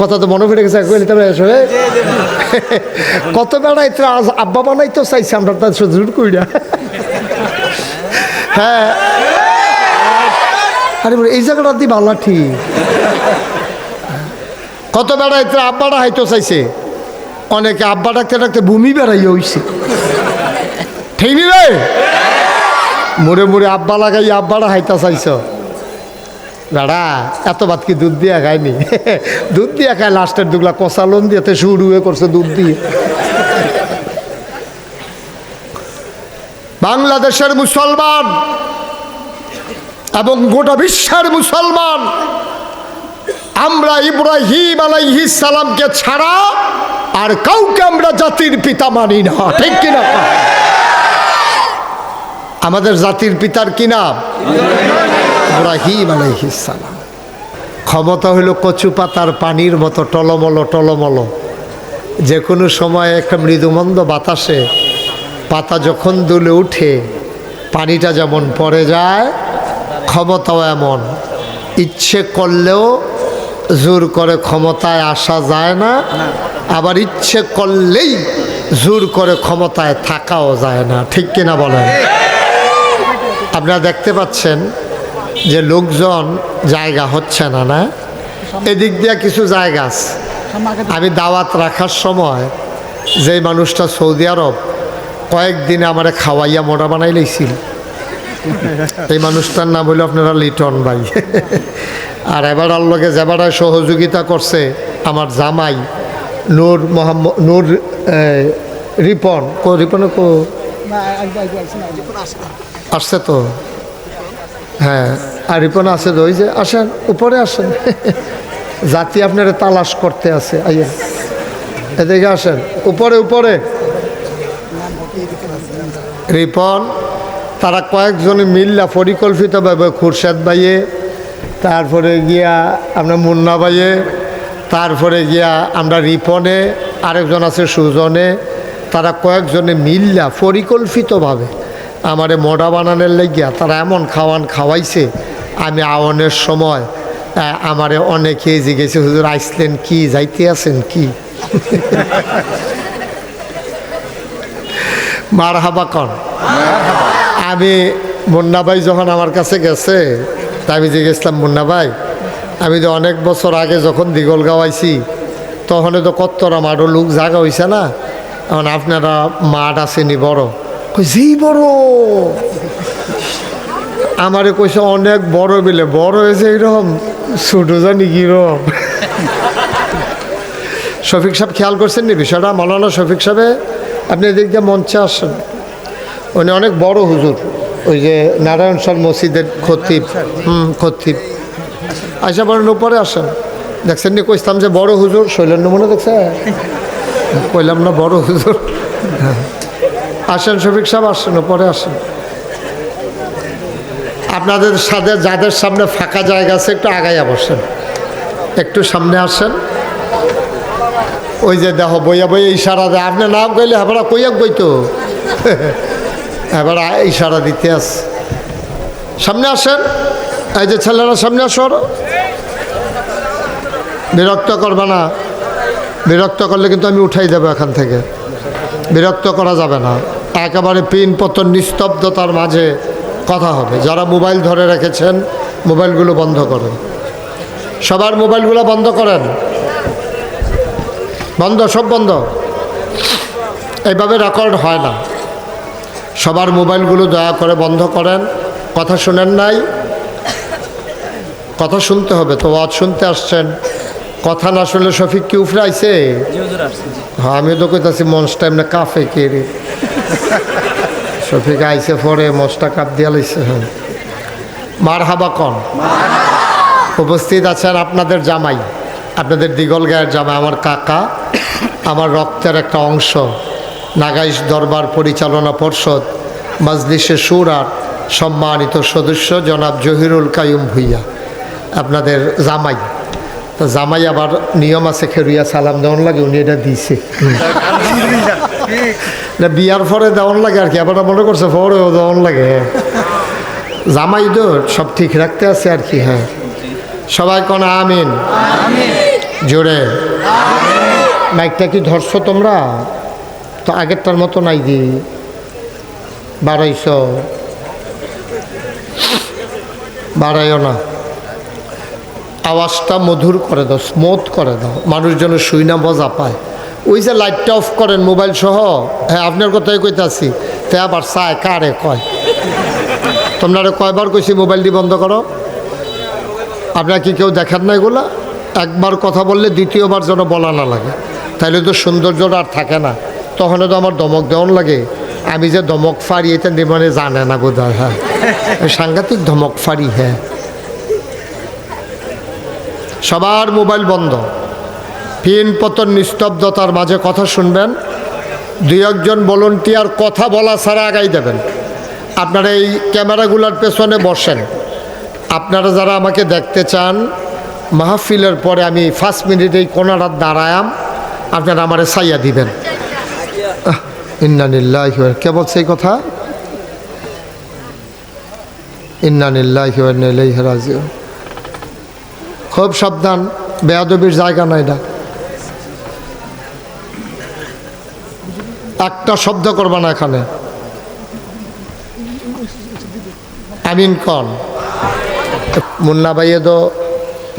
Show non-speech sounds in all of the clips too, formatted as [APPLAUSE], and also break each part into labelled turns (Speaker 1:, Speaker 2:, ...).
Speaker 1: কথা তো মনে পড়ে গেছে কইলে তবে এসো কত বেড়াই তো আব্বা বানাই তো চাইছি আমরা তার সুযোগ করি হ্যাঁ। আরে এই জায়গাটা দি ভালো ঠিক। কত বেড়াই তো আব্বাটা হাইতো চাইছে। অনেকে আব্বা ডাকতে ডাকতে ভূমি বেড়াই হইছে। ঠিক মুড়ে মুড়ে আব্বা লাগাই আব্বাটা হাইতা চাইছ। দাদা, এত ভাত কি দুধ দিয়া খায়নি [LAUGHS] দুধ দিয়া খায় লাস্টের দুগলা কষা লোন দিয়েতে শুরু হয়ে করছে দুধ দিয়ে। বাংলাদেশের মুসলমান এবং গোটা বিশ্বের মুসলমান, আমরা ইব্রাহিম আলাইহিস সালামকে ছাড়া আর কাউকে আমরা জাতির পিতা মানি না। ঠিক কিনা আমাদের জাতির পিতার কি নাম? ইব্রাহিম আলাইহিস সালাম। ক্ষমতা হইল কচু পাতার পানির মতো, টলমল টলমল। যে কোনো সময় একটা মৃদুমন্দ বাতাসে পাতা যখন দুলে উঠে, পানিটা যেমন পড়ে যায়, ক্ষমতাও এমন। ইচ্ছে করলেও জোর করে ক্ষমতায় আসা যায় না, আবার ইচ্ছে করলেই জোর করে ক্ষমতায় থাকাও যায় না। ঠিক কিনা বলেন? আপনারা দেখতে পাচ্ছেন যে লোকজন জায়গা হচ্ছে না না? এদিক দিয়ে কিছু জায়গা আছে। আমি দাওয়াত রাখার সময় যে মানুষটা সৌদি আরব কয়েকদিনে আমারে খাওয়াইয়া মোটা বানাই লইছিল। এই মানুষটার নাম হইল আপনারা লিটন ভাই। আর এবার আল্লোকে যেবারায় সহযোগিতা করছে আমার জামাই নূর মোহাম্মদ নূর রিপন। কো রিপনে কো? আসছে তো? হ্যাঁ আর রিপন আছে ওই যে, আসেন, উপরে আসেন। [LAUGHS] জাতি আপনারা তালাশ করতে আছে, আইয়া। এদিকে আসেন, উপরে উপরে। রিপন, তারা কয়েকজনে মিল্লা পরিকল্পিতভাবে খুরশেদ ভাইয়ে, তারপরে গিয়া আমরা মুন্না ভাইয়ে, তারপরে গিয়া আমরা রিপনে, আরেকজন আছে সুজনে, তারা কয়েকজনে মিল্লা পরিকল্পিতভাবে আমারে মোডা বানানোর লেগিয়া তারা এমন খাওয়ান খাওয়াইছে, আমি আওয়ানের সময় আমারে অনেকে জিজ্ঞেসে, হুজুর আইসলেন কি? যাইতে আছেন কি? [LAUGHS] মার হাবা কন। আমি মুন্না ভাই যখন আমার কাছে গেছে, তা আমি জিজ্ঞেসলাম, মুন্না ভাই, আমি তো অনেক বছর আগে যখন দিগল গাওয়াইছি, তখন তো কত্তরা মাঠও লোক জাগা হইছে না? এখন আপনারা মাঠ আসেনি বড়। কই, বড়। আমারে কইছে অনেক বড় বিলে বড় হয়েছে এইরকম ছোট জানি কীরকম শফিক সাহেব খেয়াল করছেন নি বিষয়টা? মালানা শফিক সাহেবে আপনি এদিক দিয়ে মঞ্চে আসেন। উনি অনেক বড় হুজুর ওই যে নারায়ণ সর মসজিদের খতিব হুম খতিব। আইসা বলেন উপরে আসেন। দেখছেন নি কইতাম যে বড় হুজুর? শৈলেন মনে দেখছে? কইলাম না বড় হুজুর। হ্যাঁ। আসেন শফিক সাহেব আসেন, উপরে আসেন। আপনাদের সাথে যাদের সামনে ফাঁকা জায়গা আছে, একটু আগাইয়া বসেন। একটু সামনে আসেন। ওই যে দেখো, বইয়া বইয়া ইশারা দেয়। আপনি নাম কইলে এবার কইয়া বই তো? এবার ইশারা দিতে আস। সামনে আসেন। এই যে ছেলেরা, সামনে আসো আরও। বিরক্ত করবে না। বিরক্ত করলে কিন্তু আমি উঠাই দেবো এখান থেকে। বিরক্ত করা যাবে না। একেবারে পিন পতন নিস্তব্ধতার মাঝে কথা হবে। যারা মোবাইল ধরে রেখেছেন মোবাইলগুলো বন্ধ করেন। সবার মোবাইলগুলো বন্ধ করেন। বন্ধ সব বন্ধ। এইভাবে রেকর্ড হয় না। সবার মোবাইলগুলো দয়া করে বন্ধ করেন। কথা শুনেন নাই। কথা শুনতে হবে তো ওয়াজ শুনতে আসছেন। কথা না শুনলে শফিক কি উফরে আইছে হ্যাঁ আমি তো কইতাছি মঞ্চটা এমনি কাফে কে রে? শফিক আইসে পরে মঞ্চটা কাপ দিয়া লাইছে। মার হাবা কন। উপস্থিত আছেন আপনাদের জামাই। আপনাদের দিগল গায়ের জামাই, আমার কাকা। আমার রক্তের একটা অংশ। নাগাইশ দরবার পরিচালনা পর্ষদ মাজলিসে সুরার সম্মানিত সদস্য জনাব জহিরুল কায়ুম ভুইয়া, আপনাদের জামাই। তো জামাই আবার নিয়ম আছে, খেরুইয়া সালাম দেওয়ান লাগে, উনি এটা হুম। না, বিয়ার পরে দেওয়ান লাগে আর কি আবার মনে করছে পরেও দেওয়ান লাগে। জামাই তো সব ঠিক রাখতে আছে আর কি হ্যাঁ। সবাই কোন আমিন। জোরে। মাইকটা কি ধরছো তোমরা? তো আগেরটার মতো নাই দি। বাড়াইছ। বাড়াইও না। আওয়াজটা মধুর করে দাও, স্মুথ করে দাও। মানুষ যেন শুই না মজা পায়। ওই যে লাইটটা অফ করেন মোবাইল সহ হ্যাঁ আপনার কথাই কইতাছি। তে আবার চায়, কারে কয়? তোমরা কয়বার কইছি মোবাইলটি বন্ধ করো? আপনারা কি কেউ দেখেন না এগুলা? একবার কথা বললে দ্বিতীয়বার যেন বলা না লাগে। তাহলে তো সৌন্দর্যটা আর থাকে না। তখন তো আমার দমক দেওয়ান লাগে। আমি যে দমক ফাড়ি, এটা মানে জানে না বোধ হয় হ্যাঁ। সাংঘাতিক ধমক ফাড়ি হ্যাঁ। সবার মোবাইল বন্ধ। পিন পতন নিস্তব্ধতার মাঝে কথা শুনবেন। দুই একজন ভলন্টিয়ার কথা বলা ছাড়া আগাই দেবেন। আপনারা এই ক্যামেরাগুলোর পেছনে বসেন। আপনারা যারা আমাকে দেখতে চান, মাহফিলের পরে আমি ফার্স্ট মিনিট এই কোনারাত দাঁড়ায়াম। আপনারা আমারে সাইয়া দিবেন। ইন্নানিল্লাহ কে বলছে এই কথা? ইন্নানিল্লাহ খুব সাবধান, বেয়াদবির জায়গা নাই না একটা শব্দ করবা না এখানে। আমিন কন। মুন্না ভাইয়ে তো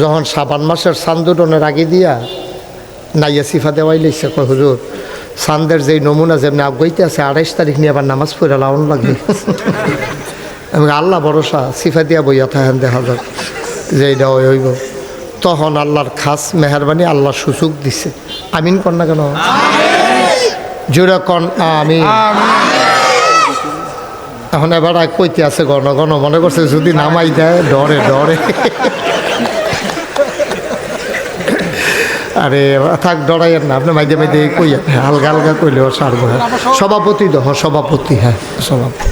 Speaker 1: যখন সাবান মাসের সান্দুটনের আগে দিয়া নাইয়া সিফা দেওয়াই লিখছে হুজুর সান্দের যেই নমুনা যেমনি আগাইতে আছে, আড়াইশ তারিখ নিয়ে আবার নামাজ পড়ে লাউন লাগবে। এবং আল্লাহ ভরসা, সিফা দিয়া বইয়া থাকেন, দেখা যাক যে ওই হইব। তখন আল্লাহর খাস মেহরবানি আল্লাহ সুযোগ দিছে। আমিন কন না কেন? জোরে কন আমি। এখন এবার আর কইতে আছে গণ গণ মনে করছে যদি নামাই দেয়, ডরে ডরে। আরে, থাক ডরাইয়ের না, আপনি মাইদে মাইদে কই হালকা হালকা কইলেও সারবো হ্যাঁ। সভাপতি দহ সভাপতি হ্যাঁ সভাপতি।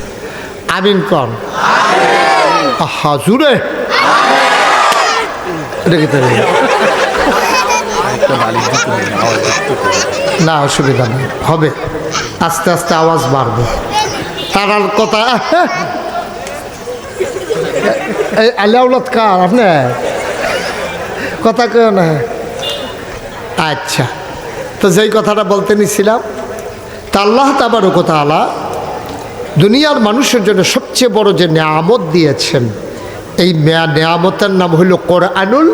Speaker 1: আমিন কন। দেবে না, অসুবিধা নেই। হবে। আস্তে আস্তে আওয়াজ বাড়বে। কথা এই আলিয়াউলত কার আপনি? কথা কেউ না। আচ্ছা। তো যেই কথাটা বলতে নিছিলাম, তা আল্লাহ কথা আলা দুনিয়ার মানুষের জন্য সবচেয়ে বড় যে নেয়ামত দিয়েছেন, এই নেয়ামতের নাম হইল কোরআনুল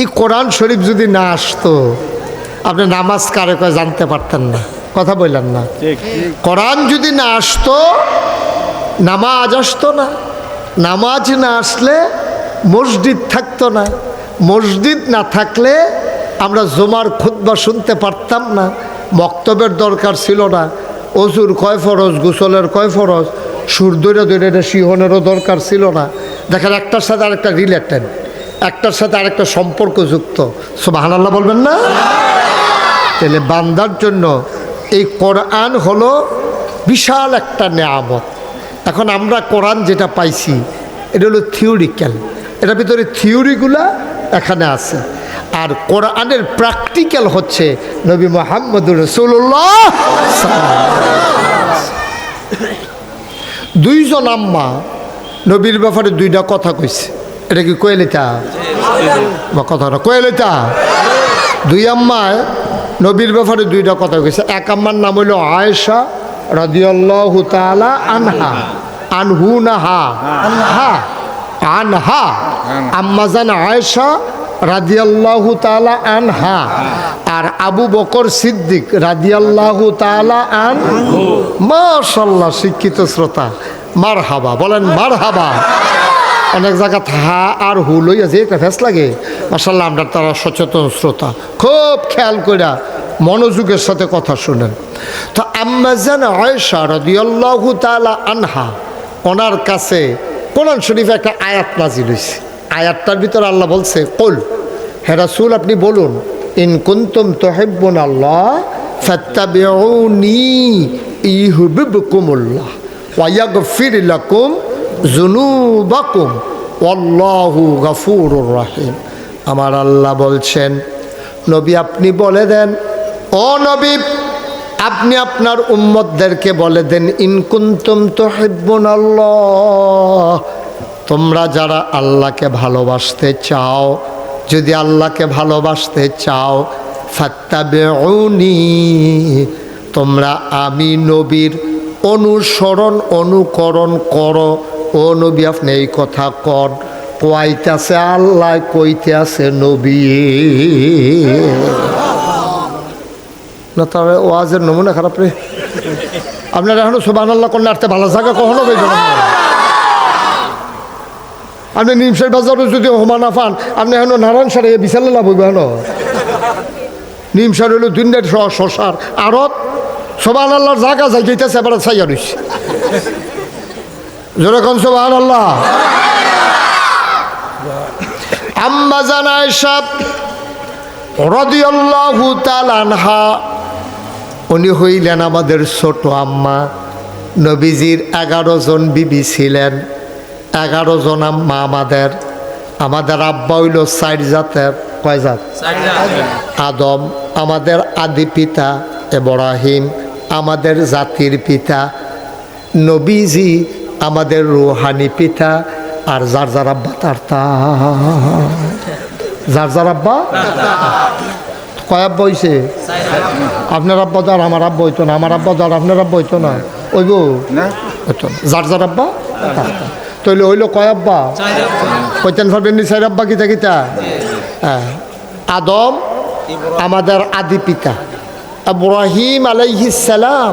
Speaker 1: এই কোরআন শরীফ যদি না আসতো আপনি নামাজ কারে কয় জানতে পারতেন না কথা বললেন না। কোরআন যদি না আসতো নামাজ আসতো না নামাজ না আসলে মসজিদ থাকতো না। মসজিদ না থাকলে আমরা জমার খুতবা শুনতে পারতাম না মক্তবের দরকার ছিল না। অজুর কয় ফরজ গোসলের কয় ফরজ সুর দৈরে দৈরে সিহনেরও দরকার ছিল না। দেখেন একটার সাথে আরেকটা রিলেটেড। একটার সাথে আরেকটা সম্পর্ক যুক্ত। সোবাহান আল্লাহ বলবেন না? তাহলে বান্দার জন্য এই কোরআন হলো বিশাল একটা নেয়ামত। এখন আমরা কোরআন যেটা পাইছি, এটা হলো থিওরিক্যাল। এটার ভিতরে থিওরিগুলা এখানে আছে। আর কোরআনের প্র্যাকটিক্যাল হচ্ছে নবী মোহাম্মদুর রসুল্লাহ দুইজন আম্মা নবীর ব্যাপারে দুইটা কথা কইছে। এটা কি কয়েলিতা? বা কথাটা কয়েলিতা? দুই আম্মায় নবীর ব্যাপারে দুইটা কথা কইছে। এক আম্মার নাম হইল আয়েশা রাদিয়াল্লাহু তাআলা আনহা। আনহু না হা? আনহা। আনহা আম্মাজান আয়েশা রাদিয়াল্লাহু তাআলা আনহা। আর আবু বকর সিদ্দিক রাদিয়াল্লাহু তাআলা আন মাশাআল্লাহ, শিক্ষিত শ্রোতা। মারহাবা, বলেন মারহাবা। অনেক জায়গা হা আর হু যে একটা ফেস লাগে। মাসাল্লাহ আমরা তারা সচেতন শ্রোতা। খুব খেয়াল কইরা মনোযোগের সাথে কথা শুনেন। তো আম্মাজান আয়েশা রাদিয়াল্লাহু তাআলা আনহা, ওনার কাছে কোরআন শরীফে একটা আয়াত নাজিল হয়েছে আয়াতটার ভিতরে আল্লাহ বলছে, কল, হে রাসূল, আপনি বলুন, ইন কুনতুম তুহিব্বুন আল্লাহ, ফাত্তাবিউনি ইউহিব্বুকুমুল্লাহ, ওয়া ইয়াগফির লাকুম জুনুবাকুম অল্লাহু গফুরুর রাহিম। আমার আল্লাহ বলছেন, নবী আপনি বলে দেন, ও নবী, আপনি আপনার উম্মতদেরকে বলে দেন ইনকুন্তুম তো হেব্বন তোমরা যারা আল্লাহকে ভালোবাসতে চাও, যদি আল্লাহকে ভালোবাসতে চাও, ফাত্তাবেউনি। তোমরা আমি নবীর অনুসরণ, অনুকরণ করো ও নবী, আপনি এই কথা কর কইতাছে আল্লাহ কইতে আছে নবী। না তার ওয়াজের নমুনা খারাপ রে। আপনার এখনও সুবান আল্লাহ করলে আটতে ভালো জায়গা কখনো পেয়েছেন আপনি নিমসের বাজারে যদি হোমানা পান আপনি এখন নারায়ণ সারে বিশালে লাভ হইবে হেন নিমসার হইল দুনিয়ার শশার আরত সোবান আল্লাহর জায়গা যাই যেতেছে এবার ছাইয়া রইছে যেরকম সোবান আল্লাহ আম্মা জানায় সব রদিয়াল্লাহু তালানহা উনি হইলেন আমাদের ছোট আম্মা। নবীজির এগারো জন বিবি ছিলেন এগারো জন আম্মা আমাদের। আমাদের আব্বা হইল সাইড জাতের কয় জাত। আদম আমাদের আদি পিতা এব্রাহিম আমাদের জাতির পিতা। নবীজি আমাদের রুহানি পিতা আর যার যার আব্বা তার যার যার আব্বা? কয় আব্বা হইছে? আপনার আব্বা আর আমার আব্বা হইতো না আমার আব্বা আর আপনার আব্বা হইতো না। ওইব হইতো না। যার যার আব্বা? তার তা। তইলে হইল কয় আব্বা? কইতেন পারবেন নি সাইর আব্বা কিতা কিতা? হ্যাঁ। আদম আমাদের আদি পিতা। ইব্রাহিম আলাইহিস সালাম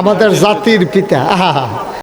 Speaker 1: আমাদের জাতির পিতা। আহা।